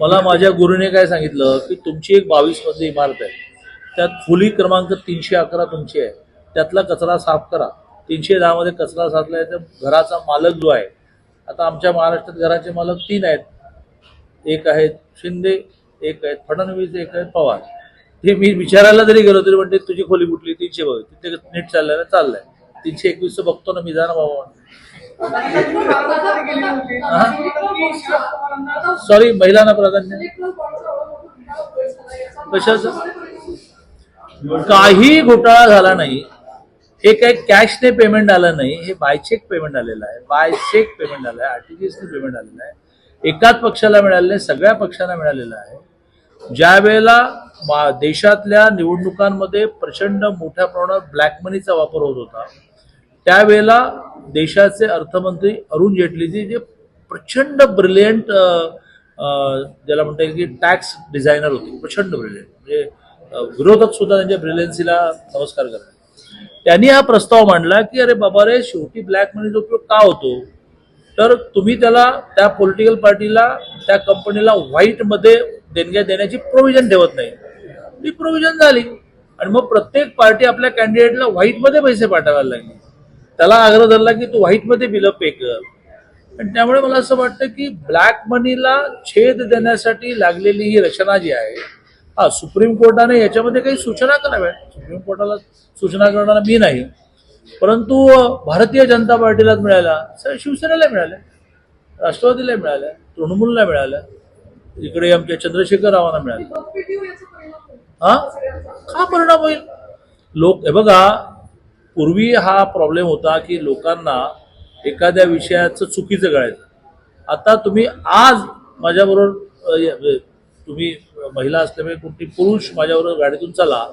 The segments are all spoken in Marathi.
मला माझ्या गुरुने काय सांगितलं की तुमची एक बावीस मधली इमारत आहे. त्यात खोली क्रमांक तीनशे अकरा तुमची आहे. त्यातला कचरा साफ करा. तीनशे दहामध्ये कचरा साधला आहे. तर घराचा मालक जो आहे आता आमच्या महाराष्ट्रात घराचे मालक तीन आहेत. एक आहेत शिंदे एक आहेत फडणवीस एक आहेत पवार. ते मी विचारायला जरी गेलो तरी म्हणते तुझी खोली कुठली? तीनशे बघ. तिथे नीट चाललंय ना चाललंय. तीनशे एकवीसचं बघतो ना मी. जा ना बाबा. सॉरी महिलांना प्राधान्य कशाच काही घोटाळा झाला नाही. हे काही कॅशने पेमेंट आलं नाही. हे बाय चेक पेमेंट आलेलं आहे. बाय चेक पेमेंट आलं आहे. आरटीजीएसने पेमेंट आलेलं आहे. एकाच पक्षाला मिळालेलं आहे. सगळ्या पक्षांना मिळालेलं आहे. ज्या वेळेला देशातल्या निवडणुकांमध्ये प्रचंड मोठ्या प्रमाणात ब्लॅक मनीचा वापर होत होता त्यावेळेला देशाचे अर्थमंत्री अरुण जेटलीजी जे प्रचंड ब्रिलियंट ज्याला म्हणता येईल की टॅक्स डिझायनर होते प्रचंड ब्रिलियंट. म्हणजे विरोधक सुद्धा त्यांच्या ब्रिलियन्सीला नमस्कार करतात. त्यांनी हा प्रस्ताव मांडला की अरे बाबा रे शेवटी ब्लॅक मनीचा उपयोग का होतो? तर तुम्ही त्याला त्या पॉलिटिकल पार्टीला त्या कंपनीला व्हाईटमध्ये देणग्या देण्याची प्रोव्हिजन ठेवत नाही. ती प्रोव्हिजन झाली. आणि मग प्रत्येक पार्टी आपल्या कॅन्डिडेटला व्हाईटमध्ये पैसे पाठवायला लागली. त्याला आग्रह धरला की तू व्हाईटमध्ये बिलं पे कर. आणि त्यामुळे मला असं वाटतं की ब्लॅक मनीला छेद देण्यासाठी लागलेली ही रचना जी आहे हा सुप्रीम कोर्टाने याच्यामध्ये काही सूचना कराव्या. सुप्रीम कोर्टाला सूचना करणारा मी नाही. परंतु भारतीय जनता पार्टीला मिळाल्या स- शिवसेनेला मिळाल्या राष्ट्रवादीला मिळाल्या तृणमूलला मिळाल्या इकडे आमच्या चंद्रशेखर रावांना मिळाल्या. हा? का परिणाम होईल? लोक हे बघा पूर्वी हा प्रॉब्लेम होता की लोकांना एखाद्या विषयाचं चुकीचं कळायचं. आता तुम्ही आज माझ्याबरोबर म्हणजे तुम्ही महिला असल्यामुळे कुठली पुरुष माझ्याबरोबर गाडीतून चला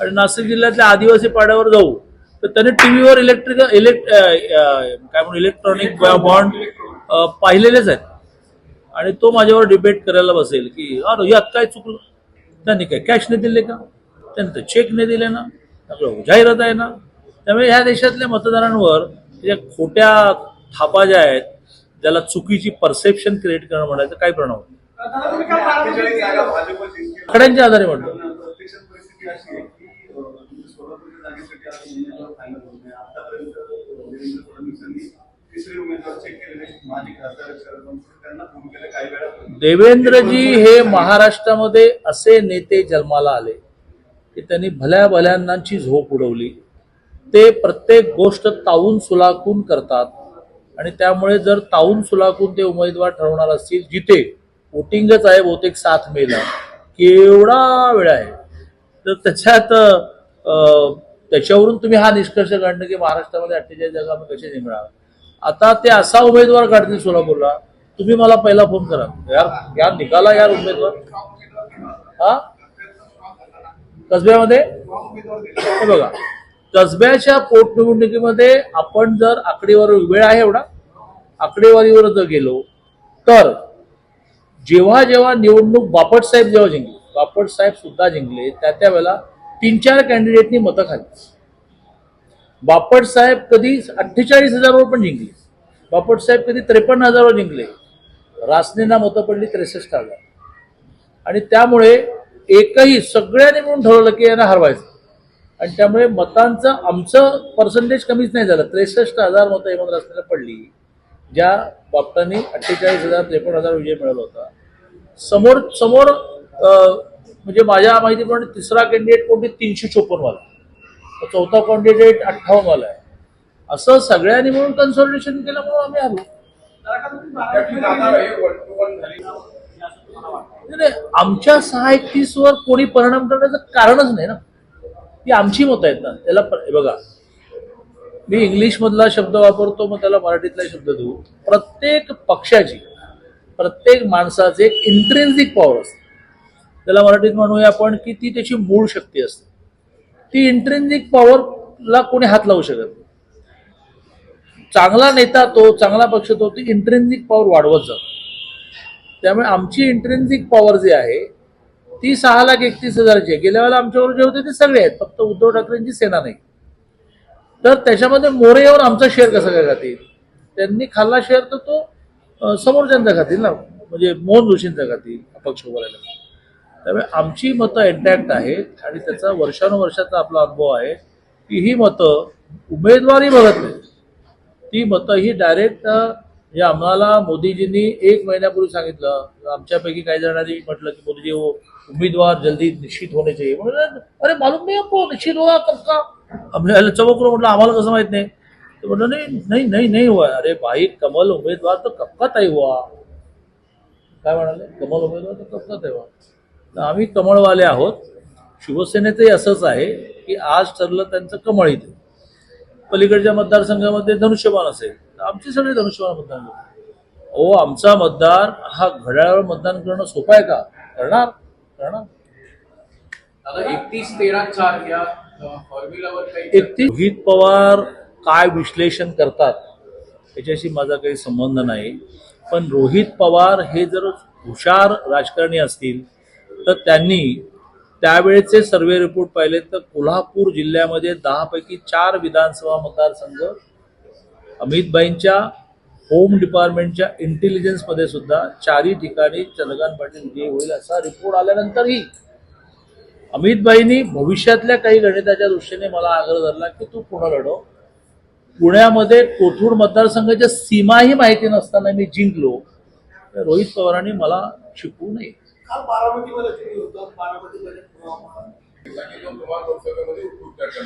आणि नाशिक जिल्ह्यातल्या आदिवासी पाड्यावर जाऊ तर त्याने टीव्हीवर इलेक्ट्रिकल इलेक्ट काय म्हणून इलेक्ट्रॉनिक बॉन्ड पाहिलेलेच आहेत. आणि तो माझ्यावर डिबेट करायला बसेल की अरे यात काय चुकलं त्यांनी काय कॅश नाही दिले का? त्यांनी तर चेक नाही दिले ना. आपलं जाहिरात आहे ना. त्यामुळे ह्या देशातल्या मतदारांवर त्या खोट्या थापा ज्या आहेत ज्याला चुकीची परसेप्शन क्रिएट करणं म्हणायचं काय प्रणाम होतो आकड्यांच्या आधारे म्हणतो. देवेंद्रजी हे महाराष्ट्रामध्ये असे नेते जन्माला आले की त्यांनी भल्या भल्यांनाची झोप उडवली. ते प्रत्येक गोष्ट तावून सुलाखून करतात. आणि त्यामुळे जर तावून सुलाखून ते उमेदवार ठरवणार असतील जिथे वोटिंगच आहे बहुतेक सात मेला केवढा वेळ आहे. तर त्याच्यात त्याच्यावरून तुम्ही हा निष्कर्ष काढणं की महाराष्ट्रामध्ये अठ्ठेचाळीस जागा आम्ही कसे निघणार आता ते असा उमेदवार काढतील सोलापूरला तुम्ही मला पहिला फोन करा. यार यार निघाला यार उमेदवार. हा? कसब्यामध्ये? हे बघा. कसब्याच्या पोटनिवडणुकीमध्ये आपण जर आकडेवारी वेळ आहे एवढा आकडेवारीवर जर गेलो तर जेव्हा जेव्हा निवडणूक बापट साहेब जेव्हा जिंकले बापट साहेब सुद्धा जिंकले त्या त्या वेळेला तीन चार कॅन्डिडेटनी मतं खाली बापट साहेब कधी अठ्ठेचाळीस हजारवर पण जिंकले. बापट साहेब कधी त्रेपन्न हजारवर जिंकले. रासनेना मतं पडली त्रेसष्ट हजार. आणि त्यामुळे एकही सगळ्यांनी म्हणून ठरवलं की यांना हरवायचं. आणि त्यामुळे मतांचं आमचं पर्सेंटेज कमीच नाही झालं. त्रेसष्ट हजार मतं हेमंत रासनेला पडली ज्या बाबतांनी अठ्ठेचाळीस हजार त्रेपन्न हजार विजय मिळवला होता. समोर समोर म्हणजे माझ्या माहितीप्रमाणे तिसरा कॅन्डिडेट कोणते? तीनशे चोपन्न वाला. तर चौथा कॅन्डिडेट अठ्ठावन्नवाला आहे. असं सगळ्यांनी मिळून कन्सल्टेशन केल्यामुळे आम्ही आलो. नाही, आमच्या सहा एकतीसवर कोणी परिणाम करण्याचं कारणच नाही ना. ती आमची मतं आहेत ना. त्याला बघा. मी इंग्लिश मधला शब्द वापरतो मग त्याला मराठीतला शब्द देऊ. प्रत्येक पक्षाची प्रत्येक माणसाचे एक इंट्रेन्सिक पॉवर असते. त्याला मराठीत म्हणूया आपण की ती त्याची मूळ शक्ती असते. ती इंट्रेन्सिक पॉवरला कोणी हात लावू शकत नाही. चांगला नेता तो चांगला पक्ष तो ती इंट्रेन्सिक पॉवर वाढवत जातो. त्यामुळे आमची इंट्रेन्सिक पॉवर जी आहे ती सहा लाख एकतीस हजारची आहे. गेल्या वेळेला आमच्यावर जे होते ते सगळे आहेत. फक्त उद्धव ठाकरेंची सेना नाही. तर त्याच्यामध्ये मोरे येऊन आमचा शेअर कसा काय खातील? त्यांनी खाल्ला शेअर तर तो समोरच्यांचा खातील ना. म्हणजे मोहन जोशींचा खातील अपक्ष उभा त्यामुळे आमची मतं इंटॅक्ट आहेत आणि त्याचा वर्षानुवर्षाचा आपला अनुभव आहे की ही मतं उमेदवारी बघत नाही ती मतं ही डायरेक्ट म्हणजे आम्हाला मोदीजींनी एक महिन्यापूर्वी सांगितलं. आमच्यापैकी काही जणांनी म्हटलं की मोदीजी हो उमेदवार जल्दी निश्चित होणे चाहिए. म्हणून अरे मालूम नाही आपको निश्चित हुआ कब का? आम्ही चमकलो म्हटलं आम्हाला कसं माहीत नाही? तर म्हटलं नाही नाही नाही नाही हुआ अरे भाई कमल उमेदवार तर कब का तय हुआ? काय म्हणाले? कमल उमेदवार तर कब का तय हुआ? तर आम्ही कमळवाले आहोत. शिवसेनेचंही असंच आहे की आज ठरलं त्यांचं कमळ इथे. पलीकडच्या मतदारसंघामध्ये धनुष्यबाण असेल तर आमचे सगळे धनुष्यबाण मतदान ओ आमचा मतदार हा घड्याळावर मतदान करणं सोपं आहे का? करणार? करणार. आता एकतीस तेरा चार या फॉर्म्युलावर एकतीस रोहित पवार काय विश्लेषण करतात याच्याशी माझा काही संबंध नाही. पण रोहित पवार हे जर हुशार राजकारणी असतील तर त्यांनी त्यावेळेचे सर्वे रिपोर्ट पाहिले तर कोल्हापूर जिल्ह्यामध्ये दहापैकी चार विधानसभा मतदारसंघ अमितबाईंच्या होम डिपार्टमेंटच्या इंटेलिजन्समध्ये सुद्धा चारही ठिकाणी चंद्रकांत पाटील विजयी होईल असा रिपोर्ट आल्यानंतरही अमितबाईंनी भविष्यातल्या काही गणिताच्या दृष्टीने मला आग्रह धरला की तू पुन्हा लढव. पुण्यामध्ये कोथरूड मतदारसंघाच्या सीमाही माहिती नसताना मी जिंकलो. तर रोहित पवारांनी मला शिकवू नये. तसं ठिकाणी लोकसभेमध्ये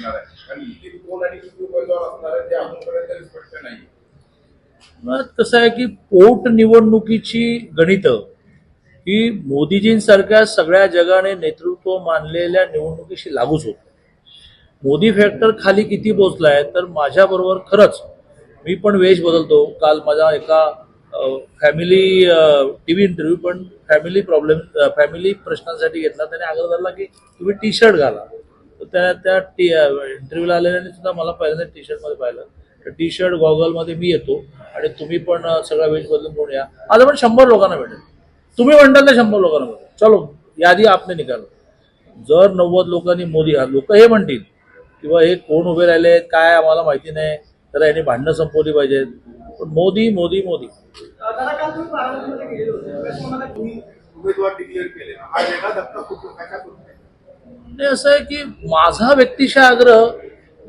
आहे. आणि किती कोण आणि किती उमेदवार असणार आहे ते अजूनपर्यंत स्पष्ट नाही. कसं आहे की पोटनिवडणुकीची गणितं ही मोदीजींसारख्या सगळ्या जगाने नेतृत्व मानलेल्या निवडणुकीशी लागूच होत मोदी फॅक्टर खाली किती पोचलाय तर माझ्याबरोबर खरंच मी पण वेश बदलतो. काल माझा एका फॅमिली टी व्ही इंटरव्ह्यू पण फॅमिली प्रॉब्लेम फॅमिली प्रश्नांसाठी घेतला. त्याने आग्रह धरला की तुम्ही टी शर्ट घाला. तर त्या त्या टी इंटरव्ह्यूला आलेल्याने सुद्धा मला पहिल्यांदा टी शर्टमध्ये पाहिलं. तर टी शर्ट गॉगलमध्ये मी येतो आणि तुम्ही पण सगळा वेज बदलून घेऊन या. आज पण शंभर लोकांना भेटेल. तुम्ही म्हणताल तर शंभर लोकांना भेटेल. चलो यादी आपने निकाल. जर नव्वद लोकांनी मोदी लोक हे म्हणतील किंवा हे कोण उभे राहिले काय आम्हाला माहिती नाही तर यांनी भांडणं संपवली पाहिजेत. पण मोदी मोदी. मोदी हा करून आणि असं आहे की माझा व्यक्तिशः आग्रह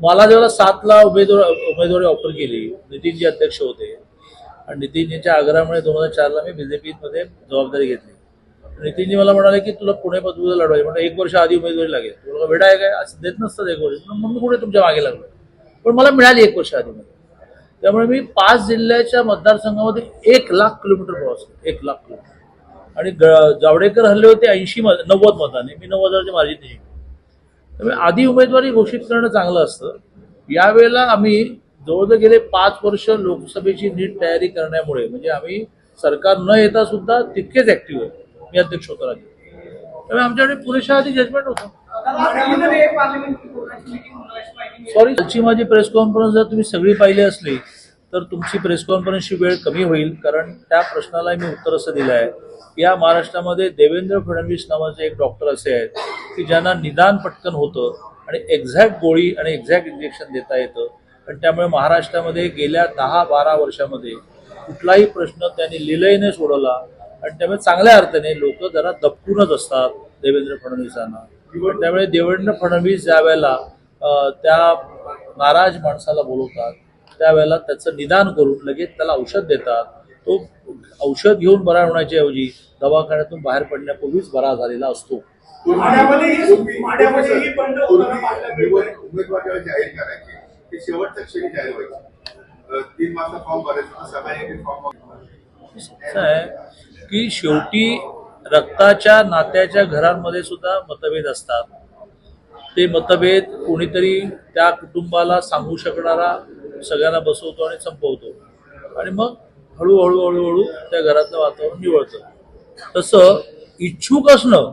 मला जेव्हा सातला उमेदवार उमेदवारी ऑफर केली नितीनजी अध्यक्ष होते. आणि नितीनजींच्या आग्रहामुळे दोन हजार चारला मी बीजेपीमध्ये जबाबदारी घेतली. नितीनजी मला म्हणाले की तुला पुणे पदवीला लढवायची. म्हणजे एक वर्ष आधी उमेदवारी लागेल. तुला वेळा आहे काय? असं देत नसतात एक वर्ष म्हणून मी पुढे तुमच्या मागे लागलो? पण मला मिळाली एक वर्ष आधी त्यामुळे मी पाच जिल्ह्याच्या मतदारसंघामध्ये एक लाख किलोमीटर प्रवास एक लाख किलोमीटर. आणि जावडेकर हल्ले होते ऐंशी मत नव्वद मताने. मी नव्वद हजारच्या माझी जिंकलो त्यामुळे आधी उमेदवारी घोषित करणं चांगलं असतं. यावेळेला आम्ही जवळजवळ गेले पाच वर्ष लोकसभेची नीट तयारी करण्यामुळे म्हणजे आम्ही सरकार न येता सुद्धा तितकेच ऍक्टिव्ह आहे. मी अध्यक्ष होतो राज्य त्यामुळे आमच्याकडे पुरेशा आधी जजमेंट होतं. सॉरी कालची माझी प्रेस कॉन्फरन्स जर तुम्ही सगळी पाहिली असली तर तुमची प्रेस कॉन्फरन्सची वेळ कमी होईल कारण त्या प्रश्नाला मी उत्तर असं दिलं आहे. या महाराष्ट्रामध्ये देवेंद्र फडणवीस नावाचे एक डॉक्टर असे आहेत की ज्यांना निदान पटकन होतं आणि एक्झॅक्ट गोळी आणि एक्झॅक्ट इंजेक्शन देता येतं. आणि त्यामुळे महाराष्ट्रामध्ये गेल्या दहा बारा वर्षामध्ये कुठलाही प्रश्न त्यांनी लिलयने सोडवला. आणि त्यामुळे चांगल्या अर्थाने लोक जरा दपकूनच असतात देवेंद्र फडणवीसांना. त्यामुळे देवेंद्र फडणवीस ज्या वेळेला त्या नाराज माणसाला बोलवतात त्यावेळेला त्याचं निदान करून लगेच त्याला औषध देतात. तो औषध घेऊन बरा होण्याच्या ऐवजी दवाखान्यातून बाहेर पडण्यापूर्वीच बरा झालेला असतो. माढ्यामध्ये माढ्यामध्ये बंड होताना पाहायला मिळतोय. उमेदवार उमेदवार जेव्हा जाहीर करायचे. ते शेवटच्या क्षणी जाहीर व्हायचे. अं, तीन वाजता फॉर्म भरायचा. सगळ्यांनी फॉर्म असं आहे की शेवटी रक्ताच्या नात्याच्या घरांमध्ये सुद्धा मतभेद असतात. ते मतभेद कोणीतरी त्या कुटुंबाला सांगू शकणारा सगळ्यांना बसवतो आणि संपवतो. आणि मग हळूहळू हळूहळू त्या घरातलं वातावरण निवळतं. तसं इच्छुक असणं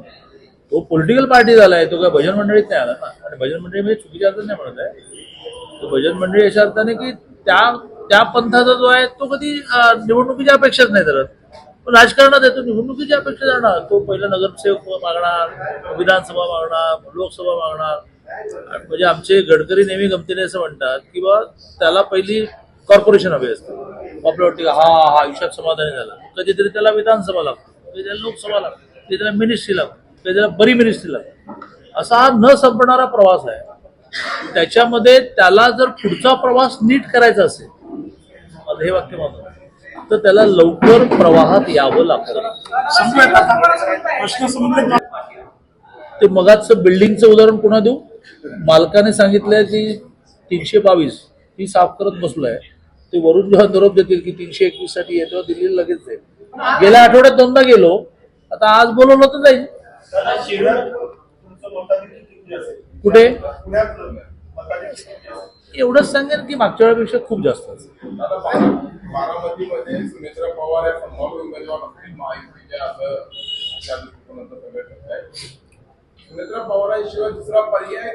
तो पॉलिटिकल पार्टी झाला आहे तो काय भजन मंडळीत नाही आला ना. आणि भजन मंडळी म्हणजे चुकीच्या अर्थात नाही म्हणत आहे. तो भजन मंडळी अशा अर्थाने की त्या त्या पंथाचा जो आहे तो कधी निवडणुकीच्या अपेक्षाच नाही धरत. राजकारणात येतो निवडणुकीची अपेक्षा जाणार. तो पहिला नगरसेवक मागणार विधानसभा मागणार लोकसभा मागणार. म्हणजे आमचे गडकरी नेहमी गमतीने असं म्हणतात की बा त्याला पहिली कॉर्पोरेशन हवे असते. आपल्याला वाटते हा हा आयुष्यात समाधानी झाला. कधीतरी त्याला विधानसभा लागतो कधी त्याला लोकसभा लागतो कधी त्याला मिनिस्ट्री लागतो कधी त्याला बरी मिनिस्ट्री लागते. असा हा न संपणारा प्रवास आहे. त्याच्यामध्ये त्याला जर पुढचा प्रवास नीट करायचा असेल माझं हे वाक्य मात्र तर त्याला लवकर प्रवाहात यावं लागतं. ते मगाचं बिल्डिंगचं उदाहरण पुन्हा देऊ. मालकाने सांगितलंय की तीनशे बावीस ती साफ करत बसलोय. ते वरून जेव्हा निरोप देतील की तीनशे एकवीससाठी येतो दिल्ली लगेच जाईल. गेल्या आठवड्यात दोनदा गेलो. आता आज बोलवलं तर जाईल. कुठे? एवढंच सांगेन की मागच्या वेळेपेक्षा खूप जास्त बारामतीमध्ये पवार या संभाव्य उमेदवार असतील महायुतीच्या असं पवारांशिवाय दुसरा पर्याय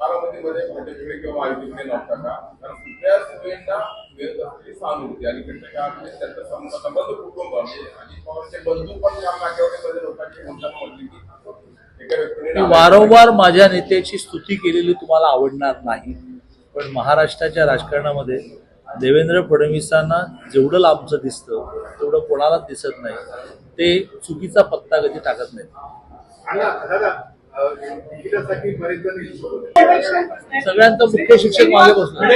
बारामतीमध्ये भाजपकडे किंवा महायुतीकडे नव्हता का कारण कुठल्या सगळ्यांना मिळत असलेली सहानुभूती आणि इकडच्या काळामध्ये त्यांचं सम- संबंध कुटुंब म्हणजे अजित पवारांचे बंधू पण या लोकांची म्हणताना म्हटली की एका व्यक्तीने मी वारंवार माझ्या नेत्याची स्तुती केलेली तुम्हाला आवडणार नाही. पण महाराष्ट्राच्या राजकारणामध्ये देवेंद्र फडणवीसांना जेवढं लांबचं दिसतं तेवढं कोणालाच दिसत नाही. ते चुकीचा पत्ता कधी टाकत नाहीत. सगळ्यांचा मुख्य शिक्षक मागे बसला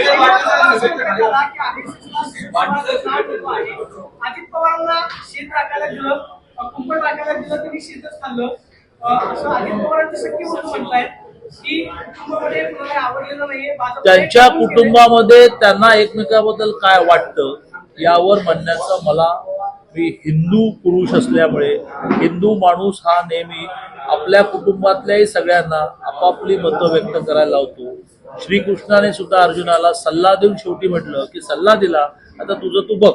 अजित पवारांना शेत राखायला दिलं कुंपण राखायला दिलं तरी शेतच खाल्लं. असं अजित पवारांचं शक्य होतं म्हणताय त्यांच्या कुटुंबामध्ये त्यांना एकमेकाबद्दल काय वाटतं यावर म्हणण्याचं मला मी हिंदू पुरुष असल्यामुळे हिंदू माणूस हा नेहमी आपल्या कुटुंबातल्याही सगळ्यांना आपापली मतं व्यक्त करायला लावतो. श्रीकृष्णाने सुद्धा अर्जुनाला सल्ला देऊन शेवटी म्हटलं की सल्ला दिला आता तुझं तू बघ.